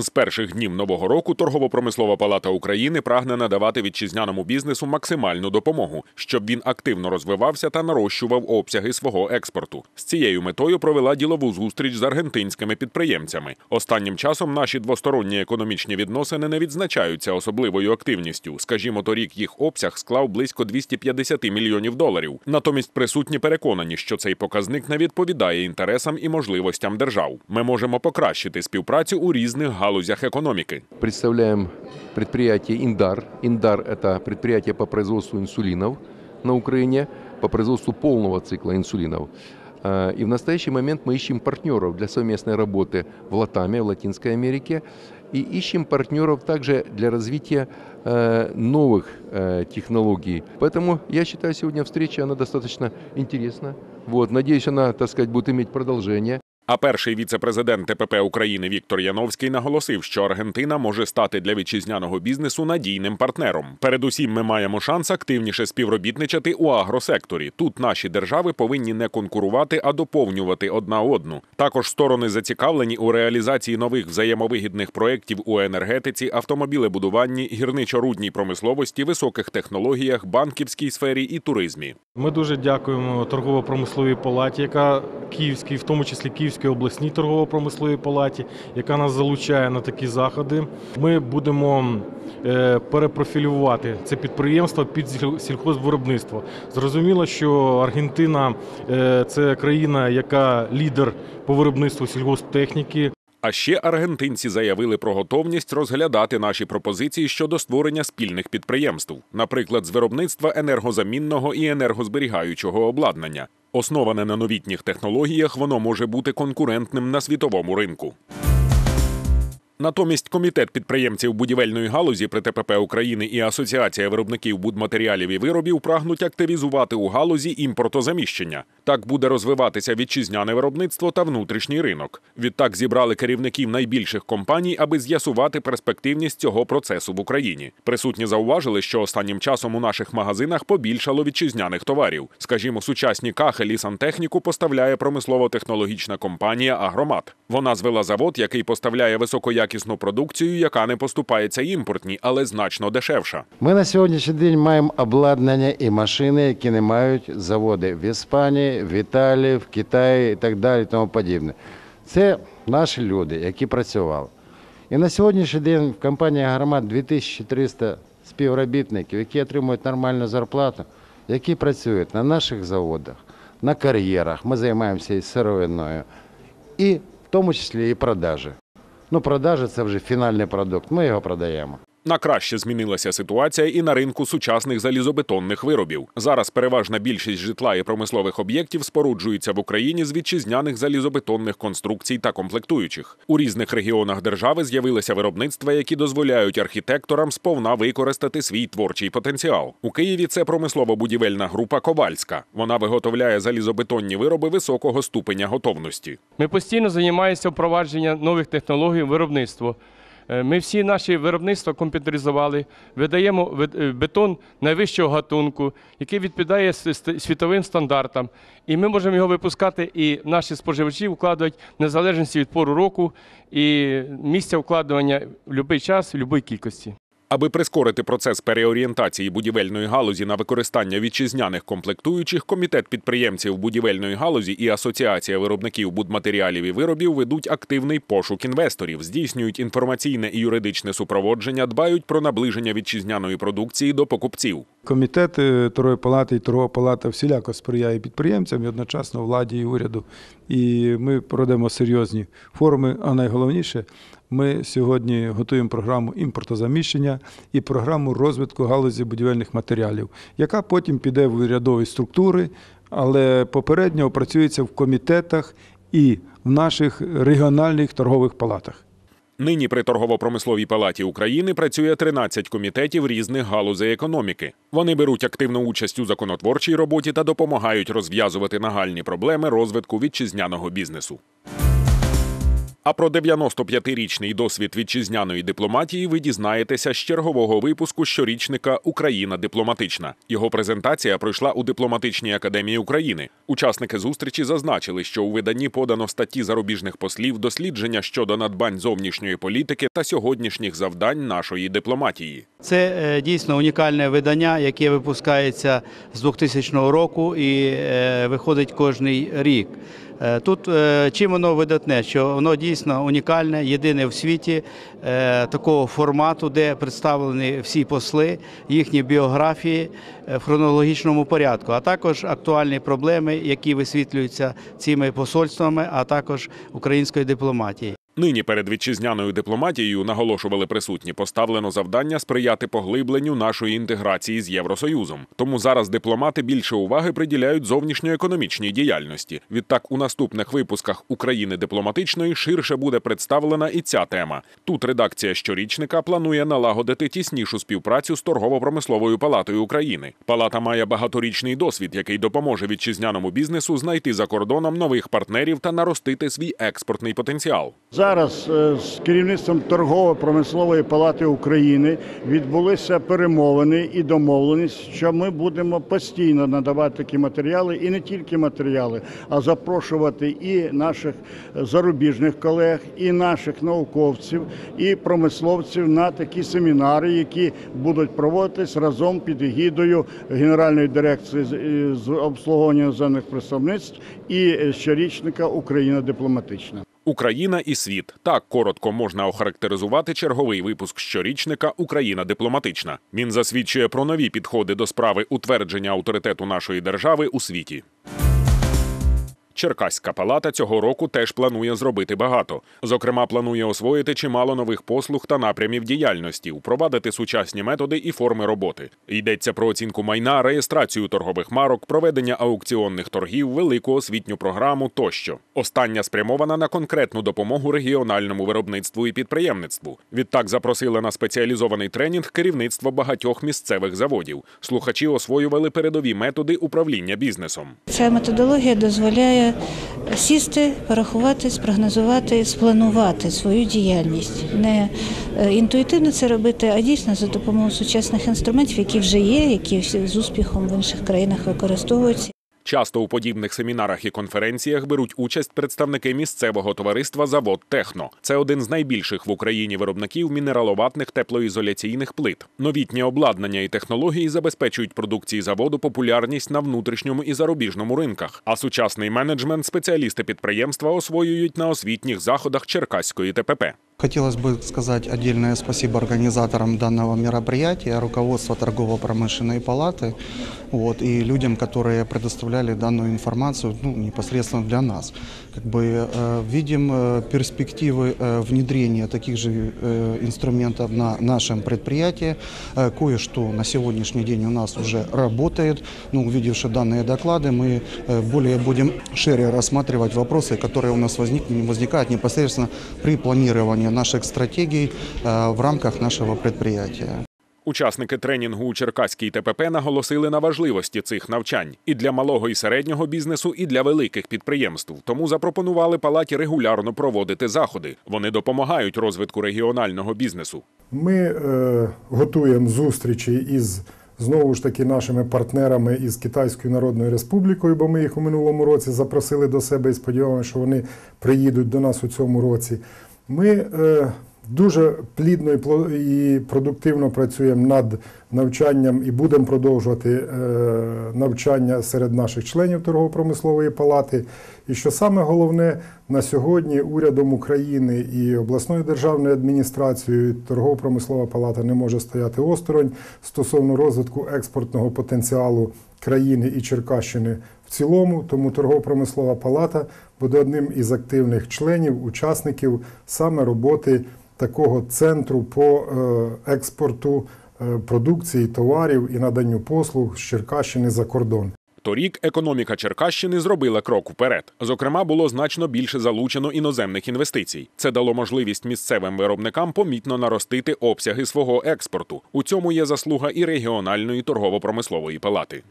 З перших днів нового року торгово-промислова палата України прагне надавати вітчизняному бізнесу максимальну допомогу, щоб він активно розвивався та нарощував обсяги свого експорту. З цією метою провела ділову зустріч з аргентинськими підприємцями. Останнім часом наші двосторонні економічні відносини не відзначаються особливою активністю. Скажімо, торік їх обсяг склав близько 250 мільйонів доларів. Натомість присутні переконані, що цей показник не відповідає інтересам і можливостям держав. Ми можемо покращити співпрацю у різних галузях економіки. Представляем предприятие «Индар». «Индар» – это предприятие по производству инсулинов на Украине, по производству полного цикла инсулинов. А, И в настоящий момент мы ищем партнеров для совместной работы в Латаме, в Латинской Америке. И ищем партнеров также для развития э, новых э, технологий. Поэтому я считаю, сегодня встреча, она достаточно интересна. Вот, надеюсь, она, так сказать, будет иметь продолжение. А перший віце-президент ТПП України Віктор Яновський наголосив, що Аргентина може стати для вітчизняного бізнесу надійним партнером. Передусім, ми маємо шанс активніше співробітничати у агросекторі. Тут наші держави повинні не конкурувати, а доповнювати одна одну. Також сторони зацікавлені у реалізації нових взаємовигідних проєктів у енергетиці, автомобілебудуванні, гірничо-рудній промисловості, високих технологіях, банківській сфері і туризмі. Ми дуже дякуємо торгово-промисловій палаті, яка Київській, в тому числі Київській обласній торгово-промисловій палаті, яка нас залучає на такі заходи. Ми будемо е, перепрофілювати це підприємство під сіль- сільхозвиробництво. Зрозуміло, що Аргентина е, це країна, яка лідер по виробництву сільгосптехніки. А ще аргентинці заявили про готовність розглядати наші пропозиції щодо створення спільних підприємств, наприклад, з виробництва енергозамінного і енергозберігаючого обладнання. Основане на новітніх технологіях, воно може бути конкурентним на світовому ринку. Натомість комітет підприємців будівельної галузі при ТПП України і Асоціація виробників будматеріалів і виробів прагнуть активізувати у галузі імпортозаміщення. Так буде розвиватися вітчизняне виробництво та внутрішній ринок. Відтак зібрали керівників найбільших компаній, аби з'ясувати перспективність цього процесу в Україні. Присутні зауважили, що останнім часом у наших магазинах побільшало вітчизняних товарів. Скажімо, сучасні кахелі сантехніку поставляє промислово-технологічна компанія Агромат. Вона звела завод, який поставляє високоякісну продукцію, яка не поступається імпортній, але значно дешевша. Ми на сьогоднішній день маємо обладнання і машини, які не мають заводи в Іспанії, в Італії, в Китаї і так далі, тому подібне. Це наші люди, які працювали. І на сьогоднішній день в компанії «Агромат» 2300 співробітників, які отримують нормальну зарплату, які працюють на наших заводах, на кар'єрах. Ми займаємося і сировиною, і в тому числі і продажі. Ну, продажі це вже фінальний продукт. Ми його продаємо. На краще змінилася ситуація і на ринку сучасних залізобетонних виробів. Зараз переважна більшість житла і промислових об'єктів споруджується в Україні з вітчизняних залізобетонних конструкцій та комплектуючих. У різних регіонах держави з'явилися виробництва, які дозволяють архітекторам сповна використати свій творчий потенціал. У Києві це промислово-будівельна група Ковальська. Вона виготовляє залізобетонні вироби високого ступеня готовності. Ми постійно займаємося впровадженням нових технологій в виробництво. Е, Ми всі наші виробництва комп'ютеризували, видаємо е, бетон найвищого гатунку, який відповідає світовим стандартам. І ми можемо його випускати, і наші споживачі вкладають в незалежності від пору року і місця вкладування в будь-який час, в будь-якій кількості. Аби прискорити процес переорієнтації будівельної галузі на використання вітчизняних комплектуючих, комітет підприємців будівельної галузі і асоціація виробників будматеріалів і виробів ведуть активний пошук інвесторів, здійснюють інформаційне і юридичне супроводження, дбають про наближення вітчизняної продукції до покупців. Комітет е, палати і торгова палата всіляко сприяє підприємцям і одночасно владі і уряду. І ми проведемо серйозні форуми. А найголовніше, ми сьогодні готуємо програму імпортозаміщення і програму розвитку галузі будівельних матеріалів, яка потім піде в урядові структури, але попередньо опрацюється в комітетах і в наших регіональних торгових палатах. Нині при торгово-промисловій палаті України працює 13 комітетів різних галузей економіки. Вони беруть активну участь у законотворчій роботі та допомагають розв'язувати нагальні проблеми розвитку вітчизняного бізнесу. А про 95-річний досвід вітчизняної дипломатії ви дізнаєтеся з чергового випуску щорічника Україна дипломатична. Його презентація пройшла у дипломатичній академії України. Учасники зустрічі зазначили, що у виданні подано статті зарубіжних послів, дослідження щодо надбань зовнішньої політики та сьогоднішніх завдань нашої дипломатії. Це е, дійсно унікальне видання, яке випускається з 2000 року і е, виходить кожний рік. Е, Тут е, чим воно видатне, що воно дійсно унікальне, єдине в світі е, такого формату, де представлені всі посли, їхні біографії в хронологічному порядку, а також актуальні проблеми, які висвітлюються цими посольствами, а також українською дипломатією. Нині перед вітчизняною дипломатією наголошували присутні поставлено завдання сприяти поглибленню нашої інтеграції з Євросоюзом. Тому зараз дипломати більше уваги приділяють зовнішньоекономічній діяльності. Відтак, у наступних випусках України дипломатичної ширше буде представлена і ця тема. Тут редакція щорічника планує налагодити тіснішу співпрацю з торгово-промисловою палатою України. Палата має багаторічний досвід, який допоможе вітчизняному бізнесу знайти за кордоном нових партнерів та наростити свій експортний потенціал. Зараз е, з керівництвом торгово-промислової палати України відбулися перемовини і домовленість, що ми будемо постійно надавати такі матеріали, і не тільки матеріали, а запрошувати і наших зарубіжних колег, і наших науковців, і промисловців на такі семінари, які будуть проводитись разом під егідою Генеральної дирекції з- е, обслуговування іноземних представництв і щорічника Україна дипломатична. Україна і світ так коротко можна охарактеризувати черговий випуск щорічника Україна дипломатична. Він засвідчує про нові підходи до справи утвердження авторитету нашої держави у світі. Черкаська палата цього року теж планує зробити багато. Зокрема, планує освоїти чимало нових послуг та напрямів діяльності, впровадити сучасні методи і форми роботи. Йдеться про оцінку майна, реєстрацію торгових марок, проведення аукціонних торгів, велику освітню програму тощо. Остання спрямована на конкретну допомогу регіональному виробництву і підприємництву. Відтак запросили на спеціалізований тренінг керівництво багатьох місцевих заводів. Слухачі освоювали передові методи управління бізнесом. Ця методологія дозволяє сісти, порахувати, спрогнозувати, спланувати свою діяльність. Не е, інтуїтивно це робити, а дійсно за допомогою сучасних інструментів, які вже є, які з успіхом в інших країнах використовуються. Часто у подібних семінарах і конференціях беруть участь представники місцевого товариства Завод Техно. Це один з найбільших в Україні виробників мінераловатних теплоізоляційних плит. Новітнє обладнання і технології забезпечують продукції заводу популярність на внутрішньому і зарубіжному ринках. А сучасний менеджмент спеціалісти підприємства освоюють на освітніх заходах Черкаської ТПП. Хотелось бы сказать отдельное спасибо организаторам данного мероприятия, руководству торгово-промышленной палаты вот, и людям, которые предоставляли данную информацию ну, непосредственно для нас. Как бы, э, видим э, перспективы э, внедрения таких же э, инструментов на нашем предприятии. Э, кое-что на сегодняшний день у нас уже работает. Ну, увидевши данные доклады, мы э, более будем шире рассматривать вопросы, которые у нас возник, возникают непосредственно при планировании наших стратегий э, в рамках нашего предприятия. Учасники тренінгу у Черкаській ТПП наголосили на важливості цих навчань і для малого і середнього бізнесу, і для великих підприємств. Тому запропонували палаті регулярно проводити заходи. Вони допомагають розвитку регіонального бізнесу. Ми е, готуємо зустрічі із знову ж таки нашими партнерами із Китайською Народною Республікою, бо ми їх у минулому році запросили до себе і сподіваємося, що вони приїдуть до нас у цьому році. Ми е, дуже плідно і продуктивно працюємо над навчанням і будемо продовжувати е, навчання серед наших членів торгово-промислової палати. І що саме головне на сьогодні урядом України і обласною державною адміністрацією торгово-промислова палата не може стояти осторонь стосовно розвитку експортного потенціалу країни і Черкащини в цілому. Тому торгово-промислова палата буде одним із активних членів, учасників саме роботи такого центру по е, експорту е, продукції, товарів і наданню послуг з Черкащини за кордон. Торік економіка Черкащини зробила крок вперед. Зокрема, було значно більше залучено іноземних інвестицій. Це дало можливість місцевим виробникам помітно наростити обсяги свого експорту. У цьому є заслуга і регіональної торгово-промислової палати.